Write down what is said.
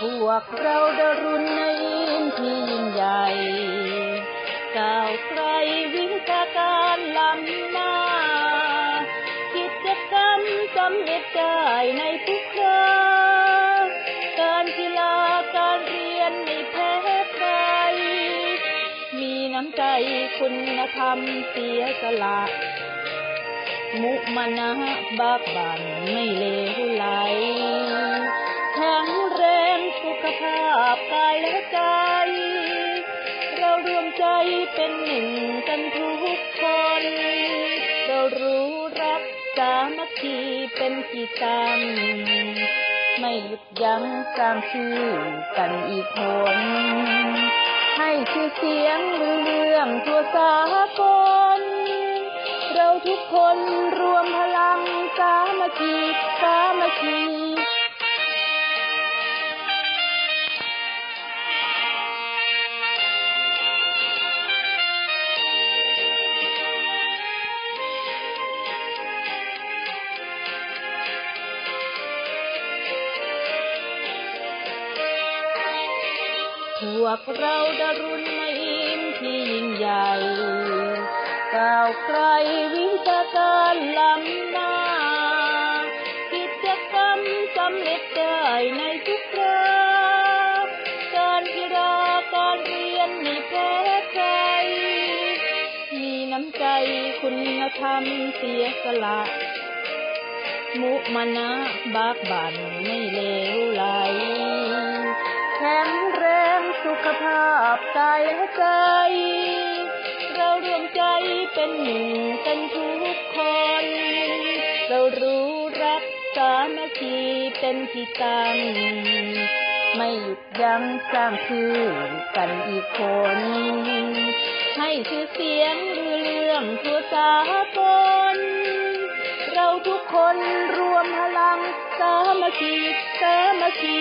พวกเราดรุณในอินที่ยิ่งใหญ่ก้าวไกลวิชาการล้ำหน้า กิจกรรมสำเร็จได้ในทุกคราการกีฬาการเรียนไม่แพ้ใคร มีน้ำใจคุณธรรมเสียสละ มุมานะบากบันไม่เลวไหลแข็ง และใจ เรารวมใจเป็นหนึ่งกันทุกคน เรารู้รักสามัคคีเป็นที่ตั้งไม่หยุดยั้งสร้างชื่อกันอีกคนให้ชื่อเสียงลือเรื่องทั่วสากลเราทุกคนรวมพลังสามัคคีสามัคคี พวกเราดารุณไม่อิมที่ยิ่งใหญ่ก้าวไกลวิชาการล้ำหน้า กิจกรรมสำเร็จได้ในทุกคราการกีฬาการเรียนไม่แพ้ใคร มีน้ำใจคุณธรรมเสียสละ มุมานะบากบันไม่เลวไหล ขภาพกายและใจ เรารวมใจเป็นหนึ่งกันทุกคน เรารู้รักสามัคคีเป็นที่ตั้งไม่หยุดยั้งสร้างชื่อกันอีกคน ให้ชื่อเสียงลือเรื่องทั่วสากลเราทุกคนรวมพลังสามัคคีสามัคคี